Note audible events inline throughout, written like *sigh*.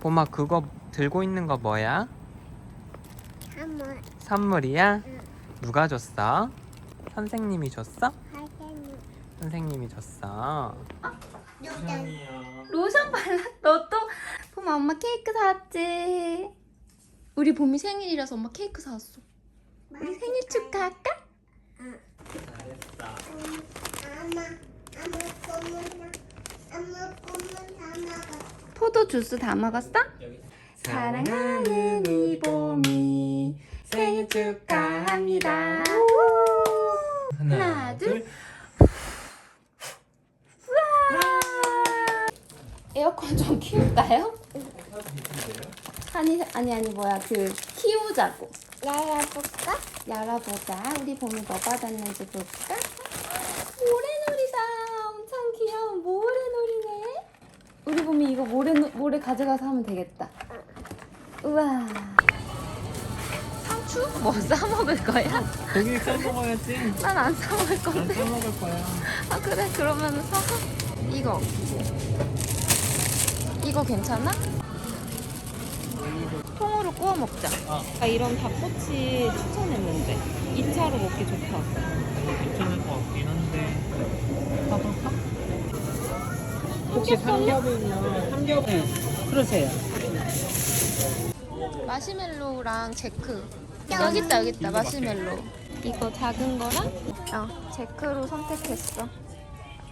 봄아 그거 들고 있는 거 뭐야? 한번 선물이야? 응. 누가 줬어? 선생님이 줬어? 하세요. 선생님이 줬어. 로션 발라? 너 또? 봄아 엄마 케이크 사왔지? 우리 봄이 생일이라서 엄마 케이크 사왔어. 우리 생일 축하할까? 잘했어. 아마 아무 꼬문나 아무 꼬문 다 먹어. 포도 주스 다 먹었어? 사랑하는 이 봄이 생일 축하합니다. 하나, 둘. 에어컨 좀 키울까요? 아니 아니 아니 뭐야 그 키우자고 열어볼까? 열어보자 우리 봄이 뭐 받았는지 볼까? 모래놀이다 엄청 귀여운 모래놀이네 우리 봄이 이거 모래 가져가서 하면 되겠다 우와 상추? 뭐 싸 먹을 거야? 고기 싸먹어야지. 난안 싸먹을 난 건데 싸먹을 거야. 아 그래 그러면 사 이거 이거 괜찮아? 통으로 구워 먹자. 어. 아, 이런 닭꼬치 추천했는데 2차로 먹기 좋다. 괜찮을 것 같긴 한데. 혹시 삼겹이면 삼겹은 그러세요. 마시멜로우랑 제크. 여기 있다 여기 있다 마시멜로. 이거 작은 거랑 어 제크로 선택했어.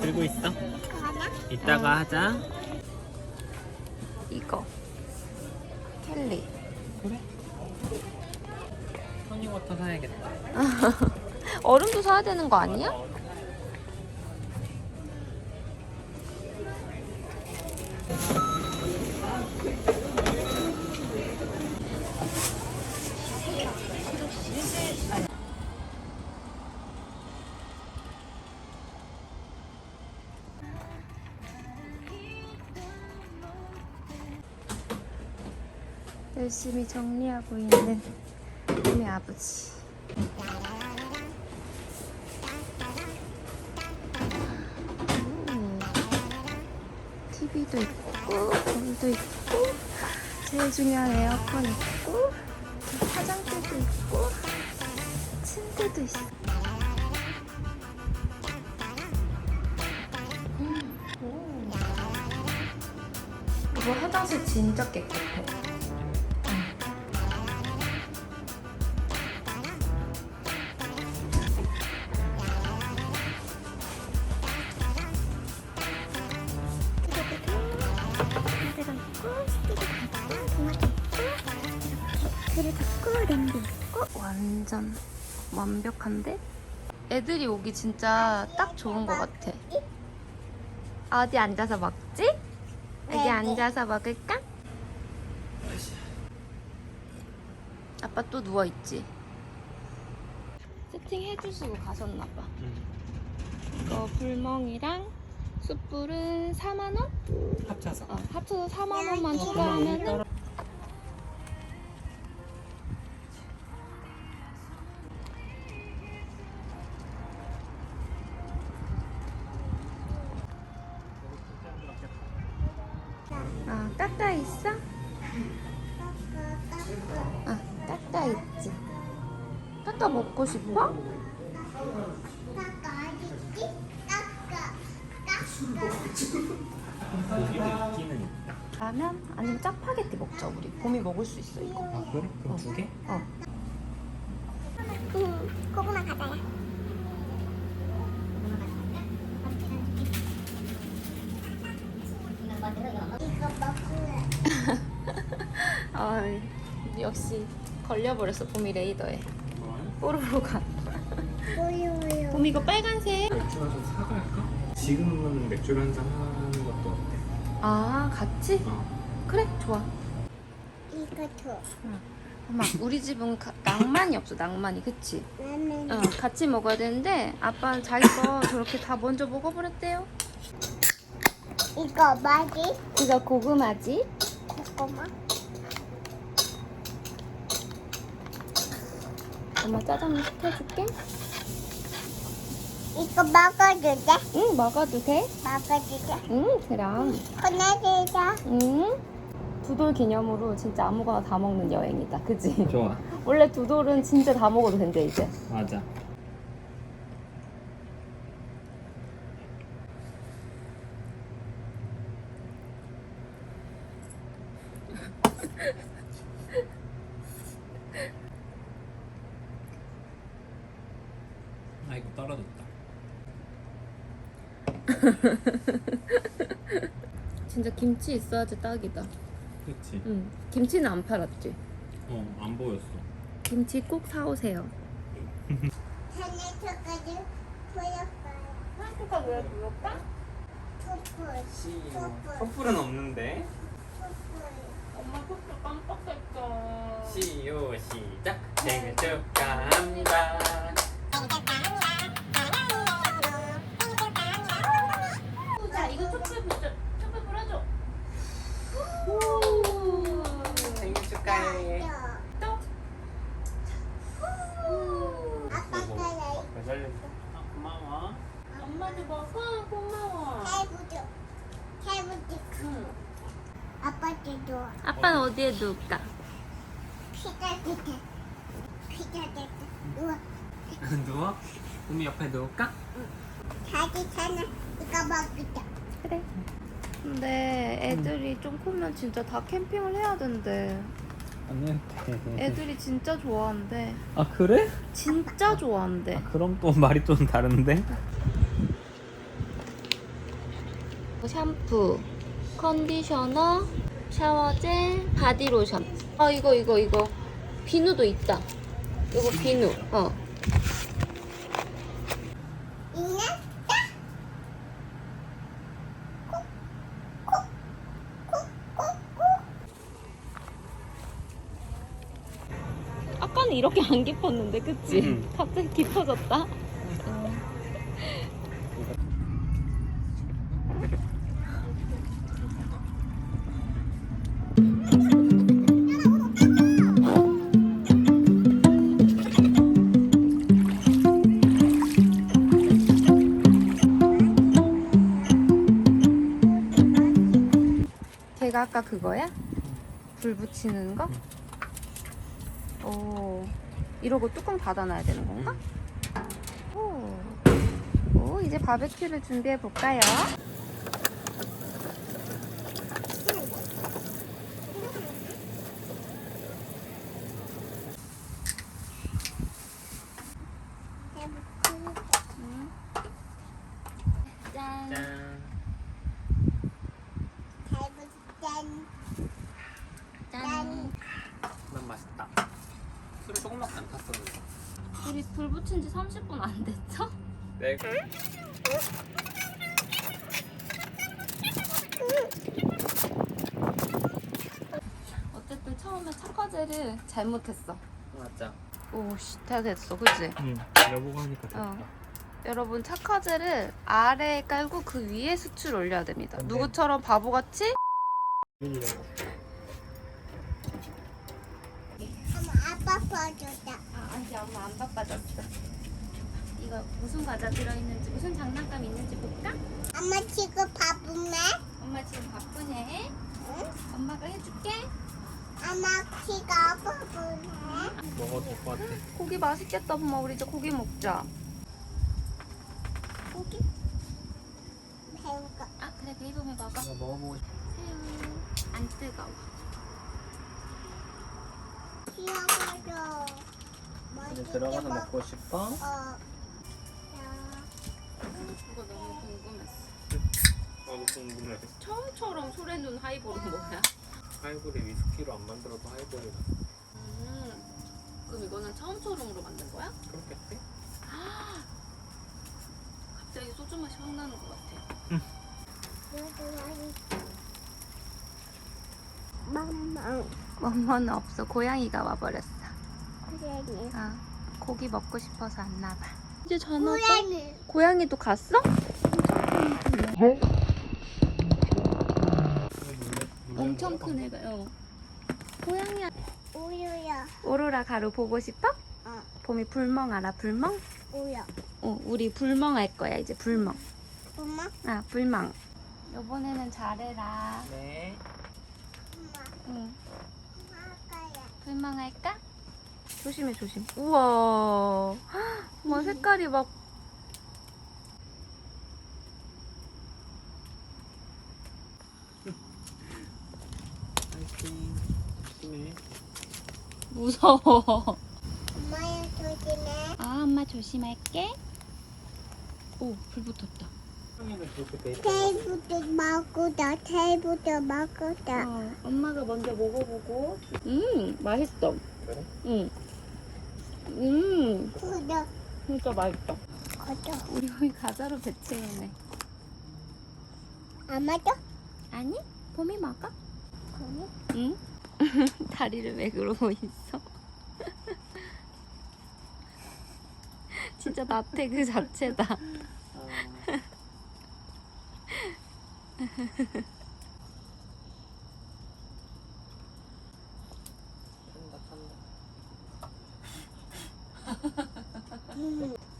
들고 있어? 이따가 하자. 이거 켈리. 그래? 토니워터 사야겠다. *laughs* 얼음도 사야 되는 거 아니야? 열심히 정리하고 있는 우리 아버지. 음. TV도 있고, 불도 있고, 제일 중요한 에어컨 있고, 화장대도 있고, 침대도 있어. 음, 오. 이거 화장실 진짜 깨끗해. 냄비 있고 완전 완벽한데? 애들이 오기 진짜 딱 좋은 것 같아. 어디 앉아서 먹지? 여기 네, 앉아서 먹을까? 아빠 또 누워 있지. 세팅 해주시고 가셨나봐. 이거 불멍이랑 숯불은 4만 원? 합쳐서. 어, 합쳐서 4만 원만 추가하면은 먹고 싶어? 라면 아니면 짜파게티 먹자 우리. 봄이 먹을 수 있어 이거. 아 그래? 그럼 두 개? 어. 응 고구마 과자야 아, *laughs* 역시 걸려버렸어 봄이 레이더에. 뽀로로가. 우유 우유 봄이 이거 빨간색. 맥주 한잔 사갈까? 지금은 맥주 한잔 하는 것도 어때? 아 같이? 어. 그래 좋아. 이거 줘 엄마 우리 집은 가- 낭만이 없어 낭만이 그치? 나는 어 같이 먹어야 되는데 아빠는 자기 거 저렇게 다 먼저 먹어버렸대요. 이거 뭐지? 이거 고구마지? 고구마 엄마 짜장면 시켜줄게. 이거 먹어도 돼? 응 먹어도 돼? 먹어도 돼? 응 그럼. 보내주자 응. 두돌 기념으로 진짜 아무거나 다 먹는 여행이다. 그치? 좋아. 원래 두 돌은 진짜 다 먹어도 된대, 이제. 맞아. 아이고 떨어졌다. *laughs* 진짜 김치 있어야지 딱이다. 그렇지. 응. 김치는 안 팔았지? 어, 안 보였어. 김치 꼭 사오세요. 산에서까지 보였어요. 한국가 왜 부를까? 촛불. 촛불. 촛불은 없는데. 촛불. 엄마 촛불 깜빡했어. 시요 시작. 생일 축하합니다. 어디에 놓을까? 피자 됐다. 피자 됐다. 우와. 누워? 우미 옆에 누울까? 자기 차는 이거 먹자. 그래. 근데 애들이 좀 크면 진짜 다 캠핑을 해야 된대. 아니. 애들이 진짜 좋아한대. 아 그래? 진짜 좋아한대. 아, 그럼 또 말이 좀 다른데? 샴푸, 컨디셔너, 샤워젤, 바디로션. 아 이거 이거 이거 비누도 있다. 이거 비누. 어. 아까는 이렇게 안 깊었는데, 그치? 응. 갑자기 깊어졌다. 아까 그거야? 불 붙이는 거? 오, 이러고 뚜껑 닫아놔야 되는 건가? 오, 오 이제 바베큐를 준비해 볼까요? 짠. 짠. 짠. 짠. 난 맛있다. 술을 조금밖에 안 탔었는데. 우리 불 붙인 지 30분 안 됐죠? 네. 어쨌든 처음에 착화제를 잘못했어. 맞아. 오씨, 다 됐어, 그치? 응. 여보가 하니까 됐다. 어. 여러분 착화제를 아래에 깔고 그 위에 수출 올려야 됩니다. 네. 누구처럼 바보같이 엄마 아빠 봐줬다. 아, 아직 엄마 안 바빠졌어. 이거 무슨 과자 들어있는지 무슨 장난감 있는지 볼까? 엄마 지금 바쁘네? 엄마 지금 바쁘네. 응? 엄마가 해줄게. 엄마 지금 바쁘네? 먹어도 될 것 같아. 고기 맛있겠다, 엄마. 우리 이제 고기 먹자. 고기? 배우가. 아 그래 베이범에 먹어. 내가 먹어보고 싶어. 새우 안 뜨거워. 귀여워요. 이제 들어가서 먹- 먹고 싶어? 어. 자, 그거 너무 궁금했어. 나도 궁금해. 처음처럼 소래눈 하이볼은 뭐야? 하이볼에 위스키로 안 만들어도 하이볼이 음, 그럼 이거는 처음처럼으로 만든 거야? 그렇겠지? 갑자기 소주 맛이 확 나는 것 같아. 맘마. 엄마는 없어. 고양이가 와버렸어. 고양이. 아, 고기 먹고 싶어서 안 나봐. 이제 전화 고양이. 고양이도 갔어? 엄청 큰 애가. 어. 고양이야. 우유야. 오로라 가루 보고 싶어? 어. 봄이 불멍 알아? 불멍? 우유. 어, 우리 불멍 할 거야 이제 불멍. 엄마. 아, 불멍. 요번에는 잘해라. 네. 엄마. 응. 아까야. 불멍 할까? 조심해 조심. 우와. *gasps* 와 색깔이 막. 파이팅. 조심해. 무서워. 엄마야 조심해. 아 엄마 조심할게. 오 불 붙었다. 테이블도 먹고다. 테이블도 먹고다. 어, 엄마가 먼저 먹어보고. 음 맛있어. 그래? 응. 음 구독. 진짜 맛있다. 구독. 우리 거기 과자로 배치해네. 아마도? 아니 봄이 먹어? 응? *laughs* 다리를 왜 그러고 있어? *laughs* 진짜 나태 그 자체다. *laughs*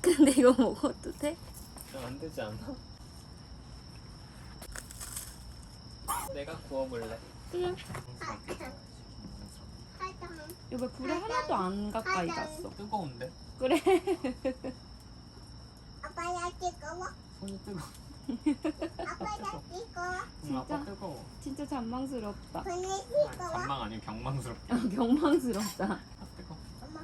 근데 이거 먹어도 돼? 안 되지 않아? 내가 구워볼래. 그래. 왜 불에 하나도 안 가까이 갔어? 뜨거운데? 그래. 아빠야 뜨거워? 손이 뜨거. 아빠야 뜨거워? 응, 아빠 진짜? 뜨거워. 진짜 잔망스럽다. 손이 아니, 뜨거워? 잔망 아니고 경망스럽게. 아, 경망스럽다. 아, 뜨거. 엄마.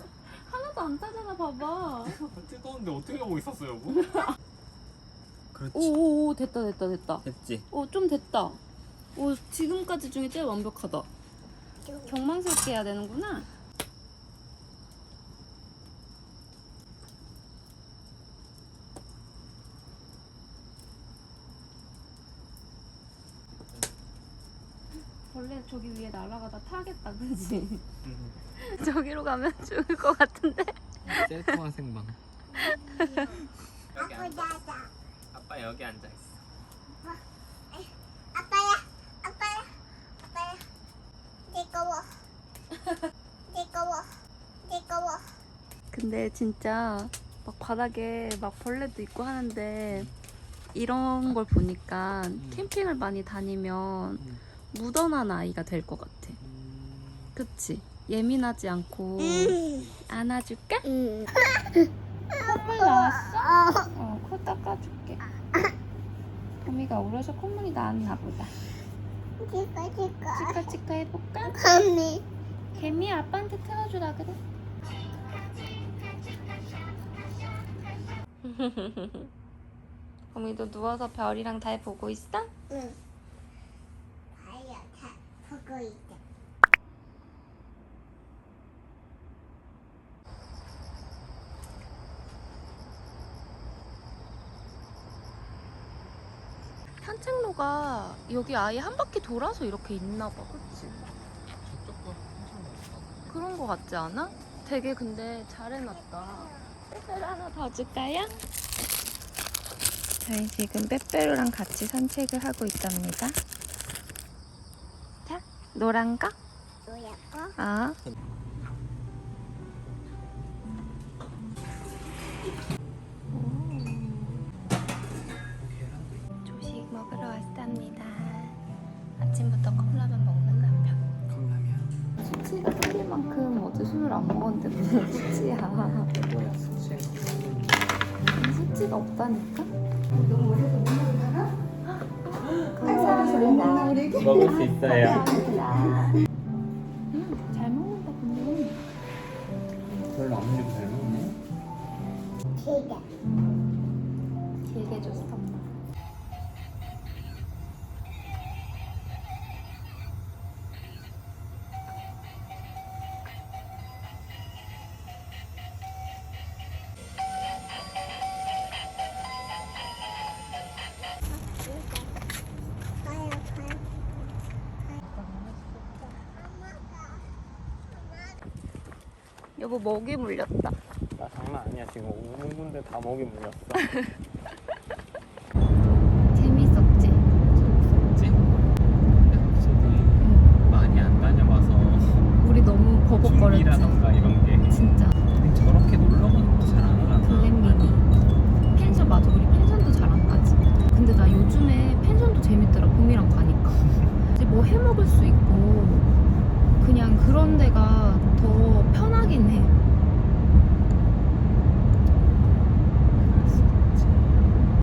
하나도 안 타잖아, 봐봐. 뜨거운데 어떻게 하고 있었어 여보? *laughs* 그렇지. 오오오 됐다 됐다 됐다. 됐지. 오좀 됐다. 오 지금까지 중에 제일 완벽하다. 경망스럽게 해야 되는구나. 원래 저기 위에 날아가다 타겠다, 그지? *laughs* 저기로 가면 죽을 것 같은데. 셀프 화 생방. 여기 아빠 앉아. 나다. 아빠 여기 앉아 있어. 아빠야, 아빠야, 아빠야. 뜨거워. 뜨거워. 뜨거워. 근데 진짜 막 바닥에 막 벌레도 있고 하는데 이런 걸 보니까 캠핑을 많이 다니면 음. 묻어난 아이가 될 것 같아. 그치? 예민하지 않고 안아줄까? 응. 콧물 나왔어? 어. 어, 코 닦아줄게. 거미가 울어서 콧물이 나왔나 보다. 치카 치카. 치카치카 해볼까? 거미. 개미 아빠한테 태워주라 그래. *laughs* 거미도 누워서 별이랑 달 보고 있어? 응. 아야 다 보고 있다. 산책로가 여기 아예 한 바퀴 돌아서 이렇게 있나 봐, 그치? 그런 거 같지 않아? 되게 근데 잘 해놨다. 빼빼로 하나 더 줄까요? 저희 지금 빼빼로랑 같이 산책을 하고 있답니다. 자, 노란 거? 뭐야 거? 아. 조식 먹으러 왔답니다. 어제 술을 안 먹었는데 무슨 수치야. 뭐야 수치? 수치가 없다니까? 먹을 수 있어요. 여보 먹이 물렸다. 나 장난 아니야 지금 오는 군데 다 먹이 물렸어. *laughs*